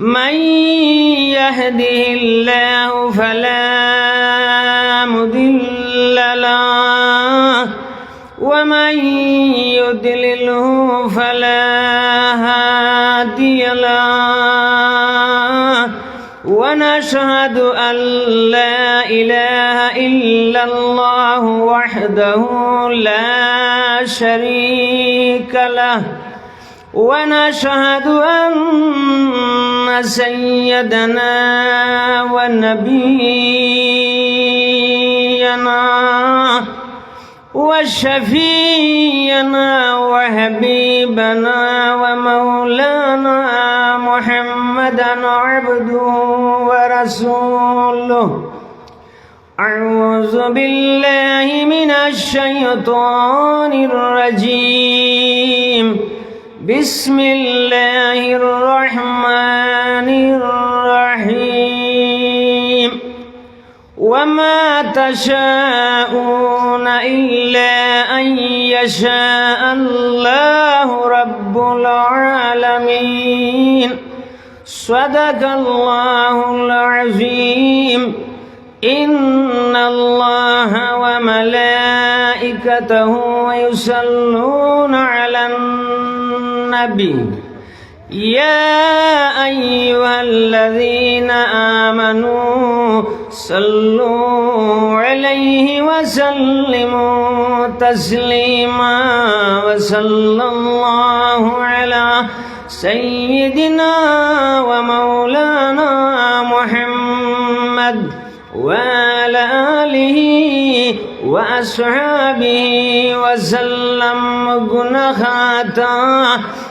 من يهده الله فلا مضل له ومن يضلله فلا هادي له. ونشهد أن لا إله إلا الله وحده لا شريك له. ونشهد أن سيدنا ونبينا وشفينا وحبيبنا ومولانا محمدا عبده ورسوله. أعوذ بالله من الشيطان الرجيم. بسم الله الرحمن الرحيم. وما تشاءون إلا أن يشاء الله رب العالمين. صدق الله العظيم. إن الله وملائكته يصلون على النبي يا أيها الذين آمنوا صلوا عليه وسلموا تسليما وصلى الله على سيدنا ومولانا محمد وعلى آله وأصحابه وسلم قنخاتا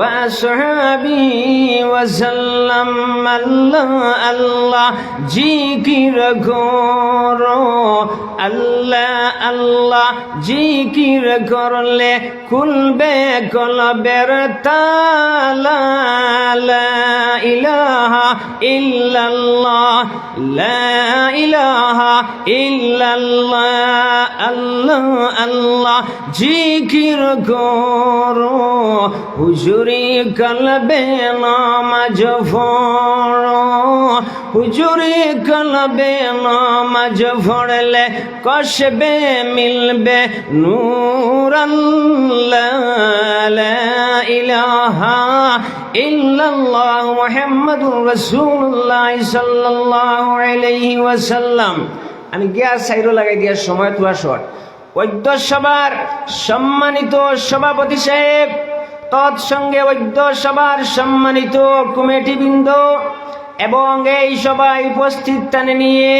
ওয়া সাল্লাম আল্লাহ আল্লাহ জিকির করো আল্লাহ আল্লাহ জিকির করলে খুলবে কলবের তালা। ইলাহা ইল্লাল্লাহ, লা ইলাহা ইল্লাল্লাহ, আল্লাহ আল্লাহ জিকির করো। হুজুরি কলবে নামাজ পড়ো হুজুরি কলবে নামাজ পড়লে কষবে মিলবে নূর ইলাহা ইল্লাল্লাহ মুহাম্মাদুর রাসূলুল্লাহ সাল্লাল্লাহু আলাইহি ওয়াসাল্লাম। আমি গ্যাস সাইরো লাগাই দিয়ার সময় তুয়া শট ঐদ্য সভার সম্মানিত সভাপতি সাহেব তৎসঙ্গে ঐদ্য সভার সম্মানিত কমিটিবৃন্দ এবং এই সবাই উপস্থিত টানে নিয়ে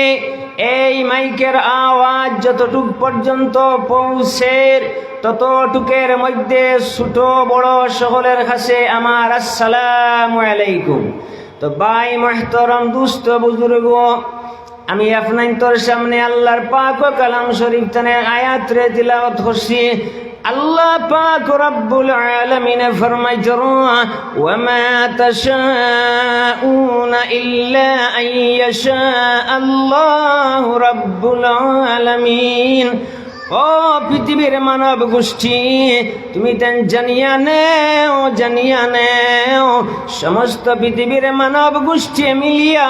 এই মাইকের আওয়াজ যতটুক পর্যন্ত পৌঁছের ততটুকের মধ্যে ছোট বড় সকলের কাছে আমার আসসালাম আলাইকুম। তো বাই মাহতরম, দুস্থ বুজুর্গ, আমি আপনার সামনে আল্লাহর পাক কালাম শরীফ তানে আয়াত রে তিলাওয়াত করছি। আল্লাহ পাক রব্বুল আলামিন ফরমাইছে ওয়া মা তাশাউনা ইল্লা আন ইয়াশা আল্লাহু রব্বুল আলামিন ও পৃথিবীর মানব গোষ্ঠী, তুমি জানিয়া নেও জানিয়া নেও। সমস্ত পৃথিবীর মানব গোষ্ঠী মিলিয়া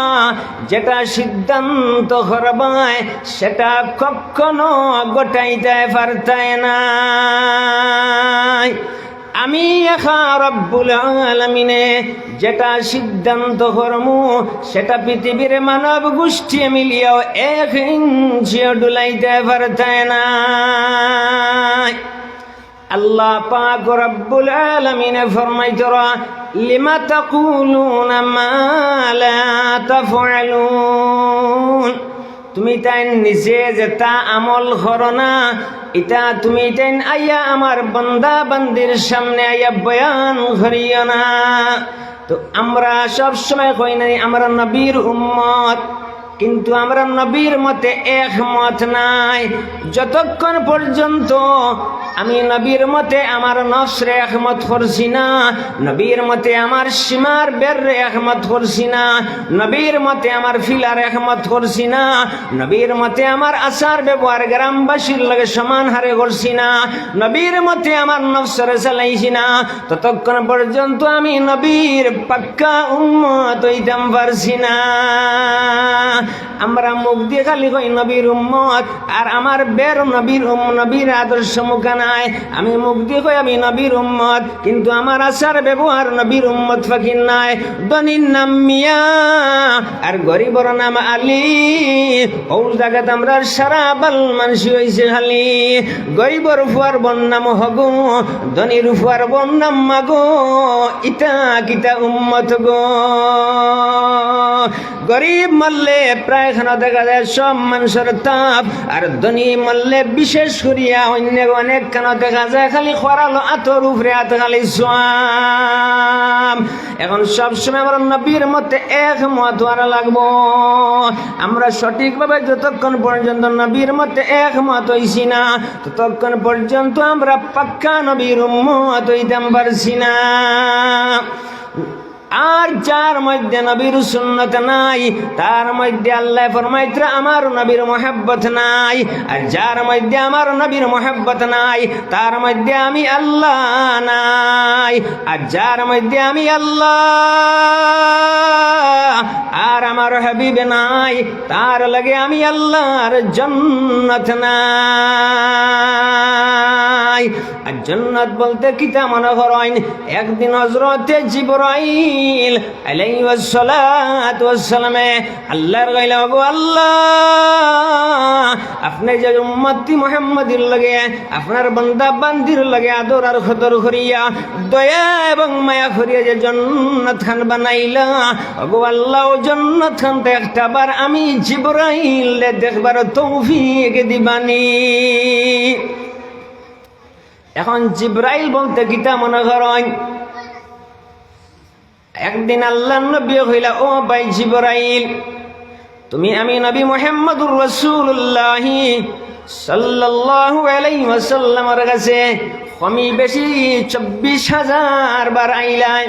যেটা সিদ্ধান্ত হরবায়, সেটা কখনো গোটাইতে পারতায় না আমি রব্বুল আলমিনে যেটা সিদ্ধান্ত করমু, সেটা পৃথিবীর মানব গোষ্ঠী মিলিয়াও এক ইঞ্চিও ডুলাইতে পারতায় না। আল্লাহ পাক রব্বুল আলামিন ফরমাইতরা লিমা তাকুলুনা মা লা তাফআলুন? তুমি তাই নিজে যেটা আমল করো না। এটা তুমি তাই আইয়া আমার বন্দা বান্দির সামনে আইয়া বয়ান করিও না। তো আমরা সব সময় কই নাই, আমরা নবীর উম্মত। কিন্তু আমরা নবীর মতে একমত নাই। যতক্ষণ পর্যন্ত আমি নবীর মতে আমার নসরে একমত করছি না। নবীর মতে আমার সীমার বের একমত করছি না। নবীর মতে আমার ফিলার একমত করছি না। নবীর মতে আমার আচার ব্যবহার গ্রামবাসীর লগে সমান হারে করছি না। নবীর মতে আমার নফসরে চালাইছি না। ততক্ষণ পর্যন্ত আমি নবীর পাক্কা উম্মত হইতাম পারছি না। আমরা মুখ দিয়ে খালি কই নবীর উম্মত, আর আমার বের নবীর নবীর আদর্শ মুখা নাই। আমি দিয়ে কই আমি নবীর উম্মত, কিন্তু আমার আচার ব্যবহার নবীর উম্মত ফাকির নাই। দনির নাম মিয়া, আর গরিবর নাম আলী। ও জায়গাত আমরা সারা বাল মানসি হয়েছে খালি। গরিবর ফুয়ার বন্যাম হগো, ধনির ফুয়ার বন্যাম মাগো, ইটা কিতা উম্মত গো। গরিব মারলে প্রায় খানা দেখা যায় সব মানুষের তাপ, আর ধনী মারলে বিশেষ করিয়া অন্য অনেক খানা দেখা যায় খালি খরালো আতর উপরে হাত খালি সোয়াম। এখন সবসময় আমার নবীর মতে একমত হওয়ার লাগবো। আমরা সঠিকভাবে যতক্ষণ পর্যন্ত নবীর মতে একমত হইছি না, ততক্ষণ পর্যন্ত আমরা পাক্কা নবীর উম্মত হইতাম পারছি না। আর যার মধ্যে নবীর সুন্নত নাই, তার মধ্যে আল্লাহ ফরমাইত্র আমার নবীর মোহাব্বত নাই। আর যার মধ্যে আমার নবীর মোহাব্বত নাই, তার মধ্যে আমি আল্লাহ নাই। আর যার মধ্যে আমি আল্লাহ, আর আমার হাবিব নাই, তার লাগে আমি আল্লাহর জন্নত নাই। আর জন্নত বলতে কিতা মনে করেন? একদিন হজরতে জিবরাইল ওয়াসসালাতু ওয়াসসালামে আল্লাহর গাইলা গো আল্লাহ। আপনি যে উম্মতি মুহাম্মাদির লাগে, আপনার বান্দা বান্দির লাগে আদর আর খদর করিয়া, দয়া এবং মায়া করিয়া যে জন্নত খান বানাইলা গো আল্লাহ, ও জন্নত খান তো একটা বার আমি জিবরাইল দেখবার তৌফিক দিবানি। এখন জিব্রাইল বলতে গীতা মনে করেন একদিন আল্লাহ নবী হইলা, ও ভাই জিব্রাইল, তুমি আমি নবী মোহাম্মদুর রসুল্লাহ সাল্লাল্লাহু আলাইহি ওয়াসাল্লামের কাছে কমি বেশি চব্বিশ হাজার বার আইলাই,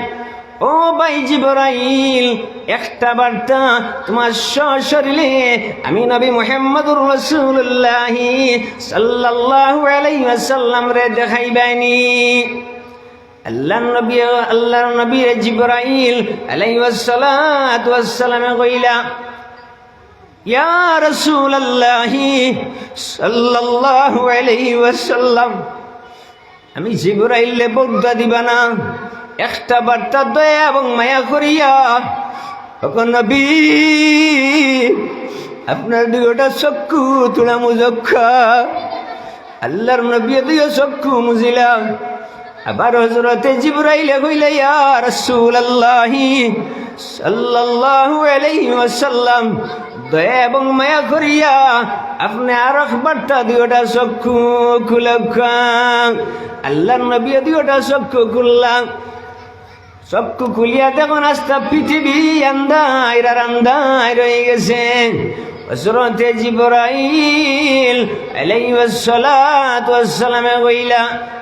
ও ভাই জিবরাইল, একটা বার্তা তোমার সশরীরে, আমি নবী মুহাম্মদুর রাসূলুল্লাহ সাল্লাল্লাহু আলাইহি ওয়াসাল্লাম রে দেখাইবানি আল্লাহ নবী, আল্লাহর নবী জিবরাইল আলাইহি ওয়াসসালাতু ওয়াসসালামে কইলা, ইয়া রাসূলুল্লাহ সাল্লাল্লাহু আলাইহি ওয়াসাল্লাম, আমি জিবরাইলে বৌদ্ধা দিবা না, একটা বার্তা দয়া এবং মায়া করিয়া তখন নবী, আপনার দুটা চক্ষু তোলা মুজক্ষা আল্লাহর নবী দুই চক্ষু মুজিলা আবার হজরতে জিবরাইলে কইলে, ইয়া রাসূলুল্লাহি সাল্লাল্লাহু আলাইহি ওয়াসাল্লাম, দয়া এবং মায়া করিয়া আপনি আর বার্তা দুইটা চক্ষু খুলক্ষা আল্লাহর নবী দুইটা চক্ষু খুললাম। চক্ষু খুলিয়া দেখুন আস্তা পৃথিবী আন্দায় আর আন্দায় রয়ে গেছে। হজরতে জিবরাইল আলাইহিস সালাতু ওয়াস সালামে কইলা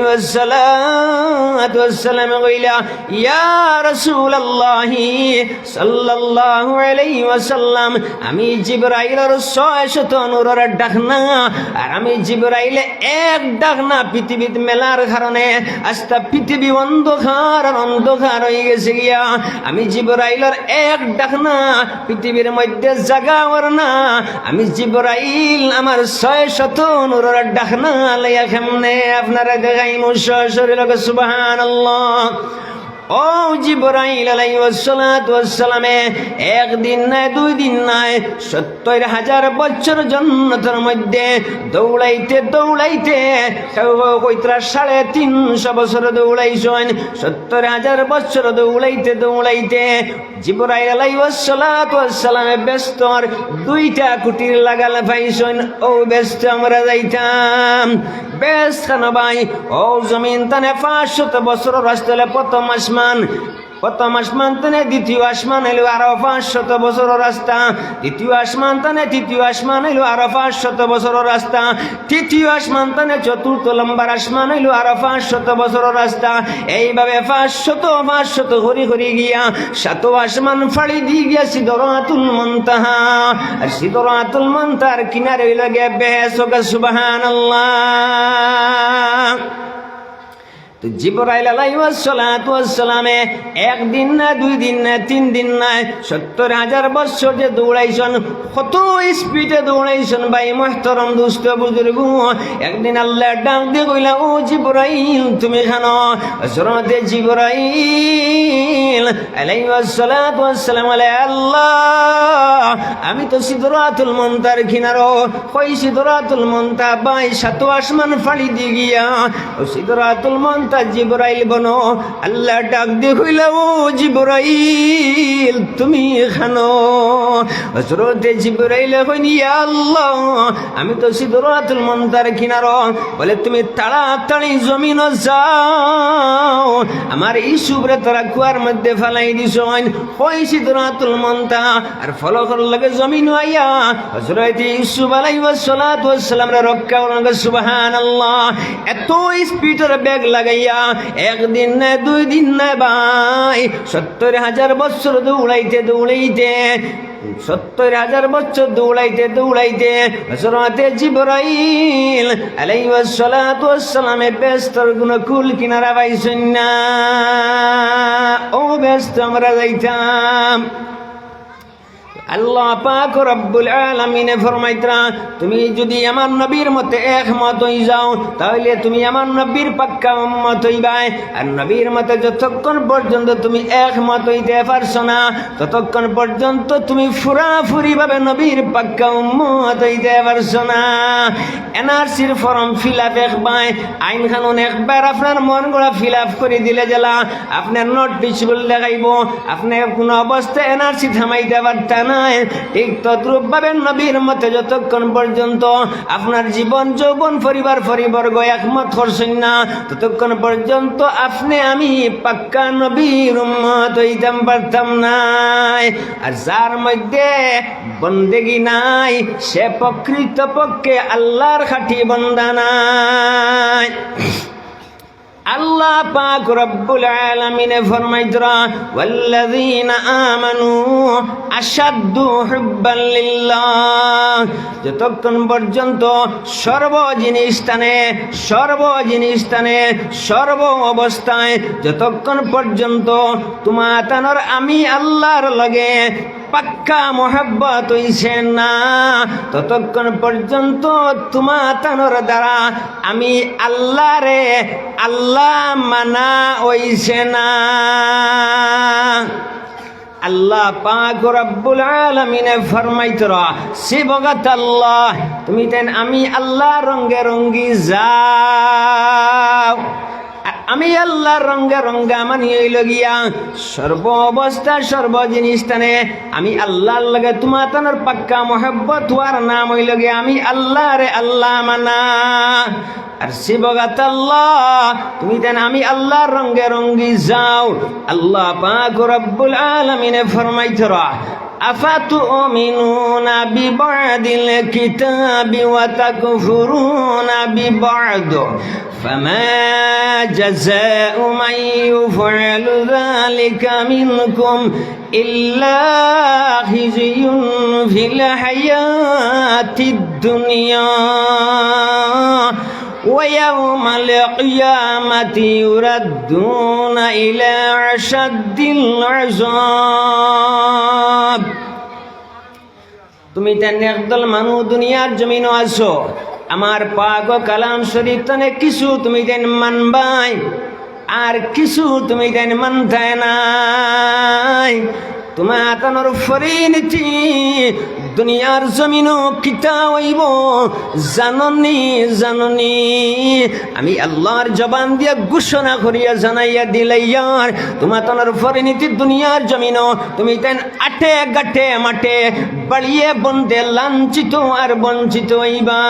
হযরতে জিবরাইল আলাইহি ওয়াসসালাতু ওয়াসসালাম কইলা, ইয়া রাসূলুল্লাহি সাল্লাল্লাহু আলাইহি ওয়াসাল্লাম, আমি জিবরাইলের ছয় শত নূরের ডাকনা, আর আমি জিবরাইলে এক ডাকনা পৃথিবীত মেলার কারণে আস্তা পৃথিবী অন্ধকার অন্ধকার হয়ে গেছে গিয়া, আমি জিবরাইলের এক ডাকনা পৃথিবীর মধ্যে জাগা না, আমি জিবরাইল আমার ছয় শত নূরের ডাকনা লাইয়া কেমনে আপনারা গাইমু শরীর সুবহানাল্লাহ। ও জিবরাইল আলাইহিসসালামে একদিন নাই দুই দিন নাই সত্তর হাজার বছর জন্নতের মধ্যে দৌড়াইতে দৌড়াইতে কইত্রা সাড়ে তিনশো বছর দৌড়াইছেন। সত্তর হাজার বছর দৌড়াইতে দৌড়াইতে জিবরাইল ব্যস্ত আর দুইটা কুটির লাগাল পাইছেন। ও ব্যস্ত আমরা যাইতাম। বেশ খানো ভাই ও জমিন তানে পাঁচশত বছর রাস্তালে প্রথম আসমান। প্রথম আসমান তানে দ্বিতীয় আসমান এলো আরও পাঁচশত বছর রাস্তা। দ্বিতীয় আসমান তানে তৃতীয় আসমান এলো আরও পাঁচশত বছর রাস্তা। তৃতীয় আসমান তানে চতুর্থ লম্বার আসমান এলো আরও পাঁচশত বছর রাস্তা। এইভাবে পাঁচশত পাঁচশত হরি হরি গিয়া সাত আসমান ফাড়ি দিয়ে গিয়া সিদরাতুল মন্তাহা। আর সিদরাতুল মন্তার কিনারে হইল গে বেসকা সুবহানাল্লাহ। তো জিবরাইল আলাইসালামে একদিন না, দুই দিন না, তিন দিন না, সত্তর হাজার বছর যে দৌড়াইছন, কত স্পিডে দৌড়াইছন ভাই মহতরম দুষ্ট বুজুর্গ। একদিন আল্লাহ ডাক দিয়ে কইলা, ও জিবরাইল, তুমি খানো হজরতে জিবরাইল আলাইসালাম আলাই আল্লাহ, আমি তো সিদরাতুল মন্তার কিনারো। কই সিদরাতুল মন্তা বাই সাত আসমান ফাড়ি দিয়ে গিয়া, ও সিদরাতুল মন্তা জিবরাইল বনো, আল্লাহ ডাক দিয়ে কইল, ও জিবরাইল, তুমি খানো হজরতে জিবরাইল ইয়া আল্লাহ, আমি তো সিদরাতুল মন্তার কিনারো। বলে, তুমি তাড়াতাড়ি জমিন যাও, আমার এই সুবরে তোরা কুয়ার মধ্যে ফেলাই দিছ। কই সিদরাতুল মন্তা, আর ফলকর লাগে জমিন আইয়া হজরত ইউসুফ আলাইহিস সালাতু ওয়াস সালাম রক্ষা সুবহানাল্লাহ। এত স্পিডের ব্যাগ লাগাইয়া একদিন না দুই দিন না ভাই, সত্তর হাজার বছর দৌড়াইতে দৌড়াইতে, সত্তর হাজার বছর দৌড়াইতে দৌড়াইতে হজরতে জিবরাইল সালামে ব্যস্তর গুণ কুল কিনারা পাইছেন না। ও ব্যস্ত আমরা যাইতাম। আল্লাহ পাক রব্বুল আলামিনে ফরমাইতরা, তুমি যদি আমার নবীর মতে একমত হই যাও, তাহলে তুমি আমার নবীর পাক্কা উম্মত হইবাই। আর নবীর মতে যতক্ষণ পর্যন্ত তুমি একমত হইতে পারছ না, ততক্ষণ পর্যন্ত তুমি ফুরাফুরি ভাবে নবীর পাক্কা উম্মত হইতে পারছ না। এনআরসির ফর্ম ফিল আপ একবার, আইন কানুন একবার আপনার মন গড়া ফিল আপ করে দিলে জেলা আপনার নোটিশ দেখাইব আপনি কোনো অবস্থায় এনআরসি থামাইতে পারতেন না। ঠিক মতে যতক্ষণ আপনার জীবন, যৌবন, পরিবার, পরিবর্গ একমত করছেন না, ততক্ষণ পর্যন্ত আপনি আমি পাক্কা নবীর হইতাম, পারতাম নাই। আর যার মধ্যে বন্দেগি নাই, সে প্রকৃত পক্ষে আল্লাহর খাটি বন্দা নাই। আল্লাহ পাক রব্বুল আলামিনে ফরমাইতরা ওয়াল্লাযীনা আমানু আশাদ্দু হুব্বান লিল্লাহ। যতক্ষণ পর্যন্ত সর্ব জিনিস স্থানে সর্ব জিনিস স্থানে সর্ব অবস্থায় যতক্ষণ পর্যন্ত তোমার তানর আমি আল্লাহর লগে পাক্কা মোহাব্বত হইছে না। ততক্ষণ পর্যন্ত তোমা তানোর দ্বারা আমি আল্লাহ রে আল্লাহ মানা হইছে না। আল্লাহ পাক রব্বুল আলামিনে ফরমাইতরা শিবগত আল্লাহ, তুমি তেন আমি আল্লাহ রঙ্গে রঙ্গি যাও। আমি আল্লাহর রঙ্গে রঙ্গা হইল গিয়া সর্ব অবস্থা সর্ব জিনিস টানে আমি আল্লাহর লগে তোমার তানোর পাক্কা মহব্বত হওয়ার নাম হইল গিয়া আমি আল্লাহ রে আল্লাহ মানা। আর শিবগাত আল্লাহ, তুমি দেন আমি আল্লাহর রঙ্গে রঙ্গি যাও। আল্লাহ পাক রব্বুল আলামিনে ফরমাইতরা أفتؤمنون ببعض الكتاب وتكفرون ببعض؟ فما جزاء من يفعل ذلك منكم إلا خزي في الحياة الدنيا. ويوم القيامة يردون إلى أشد العذاب তুমি তেন একদল মানুষ দুনিয়ার জমিনও আছো আমার পাক ও কালাম শরীফ তনে কিছু তুমি তেন মানবাই আর কিছু তুমি তেন মানতায় নাই তোমার আতানোর ফরিনীতি দুনিয়ার জমিনও কিতা হইব? জাননি জাননি। আমি আল্লাহর জবান দিয়া ঘোষণা করিয়া জানাইয়া দিলাইয়ার তোমার তনর ফরিনীতি দুনিয়ার জমিনও। তুমি তেন আটে গাটে মাঠে বাড়িয়ে বন্দে লাঞ্ছিত আর বঞ্চিত হইবা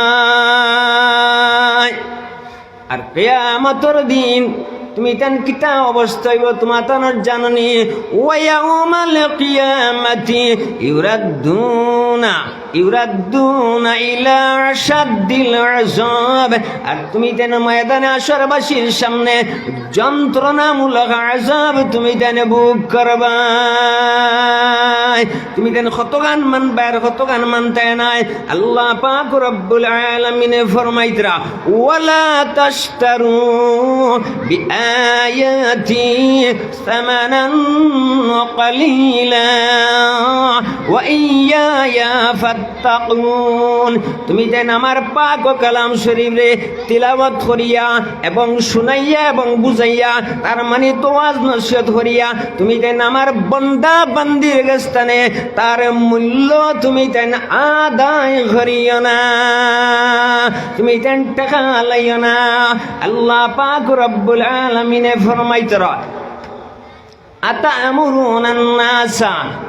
আর কেয়ামতর দিন তুমি তেন কিতা অবস্থা হইব? তোমার তানোর জাননি ওয়াউমাল কিয়ামাতি ইউরাদ্দুনা ইউরাদ্দুনা ইলা আশাদ্দিল আযাব। আর তুমি তেন ময়দানে আসরবাসীর সামনে যন্ত্রণামূলক আযাব তুমি তেন বুক করবা তুমি তেন কতগান মানবা আর কতগান মানতে নাই। আল্লাহ পাক রব্বুল আলামিনে ফরমাইতরা ওয়ালা তাশতারু বিআয়াতি সামানান قليلا وإيايا فاتقون তুমি দেন আমার পাক ও কালাম শরীফ রে তিলাওয়াত করিয়া এবং শুনাইয়া এবং বুঝাইয়া তার মানে তোয়াজ নসিহত করিয়া তুমি দেন আমার বন্দা বান্দির স্থানে তার মূল্য তুমি দেন আদায় করিও না তুমি দেন টাকা লাইও না আল্লাহ পাক রব্বুল আলামিনে ফরমাইতরা أتأمرون الناس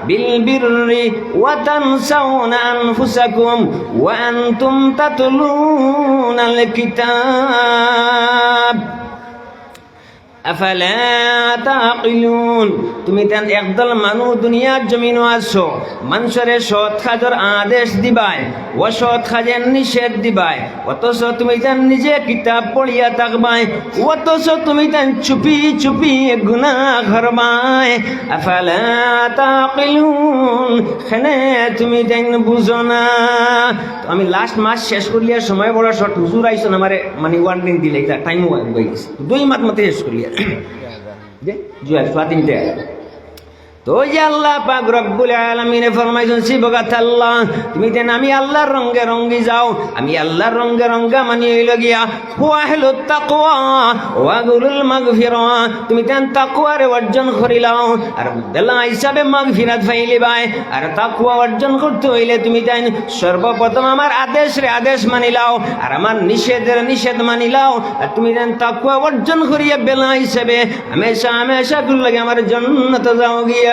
بالبر وتنسون أنفسكم وأنتم تتلون الكتاب আফালা তাকিলুন তুমি তেন একদল মানুষ দুনিয়ার জমিন আছো। মানুষের সৎ কাজের আদেশ দিবাই, ও সৎ কাজের নিষেধ দিবাই। অথচ তুমি তেন নিজে কিতাব পড়িয়া থাকবাই, অথচ তুমি তেন চুপি চুপি আফালা তাকিলুন খেনে তুমি তেন বুঝো না। আমি লাস্ট মাস শেষ করলিয়া সময় বড় শর্ট হুজুর আইসন আমারে মানে ওয়ার্নিং দিলে টাইম দুই মাস মতো শেষ করলিয়া। Jual, sebab dia. তো যে আল্লাহ পাক রব্বুল আলামিনে ফরমাইছেন শিবগাত আল্লাহ তুমি দেন আমি আল্লাহর রঙ্গে রঙ্গি যাও, আমি আল্লাহর রঙ্গে রঙ্গা মানি হইল গিয়া ওয়াহলু তাকওয়া, ওয়া গুরুল মাগফিরা, তুমি দেন তাকওয়ারে অর্জন করিলাও, আর বেলা হিসাবে মাগফিরাত ফাইলিবাই আর তাকওয়া অর্জন করতে হইলে তুমি দেন সর্বপ্রথম আমার আদেশ রে আদেশ মানিলাও, আর আমার নিষেধের নিষেধ মানিলাও, আর তুমি দেন তাকওয়া অর্জন করিয়া বেলা হিসাবে, হামেশা হামেশা লাগে আমার জন্নত যাও গিয়া।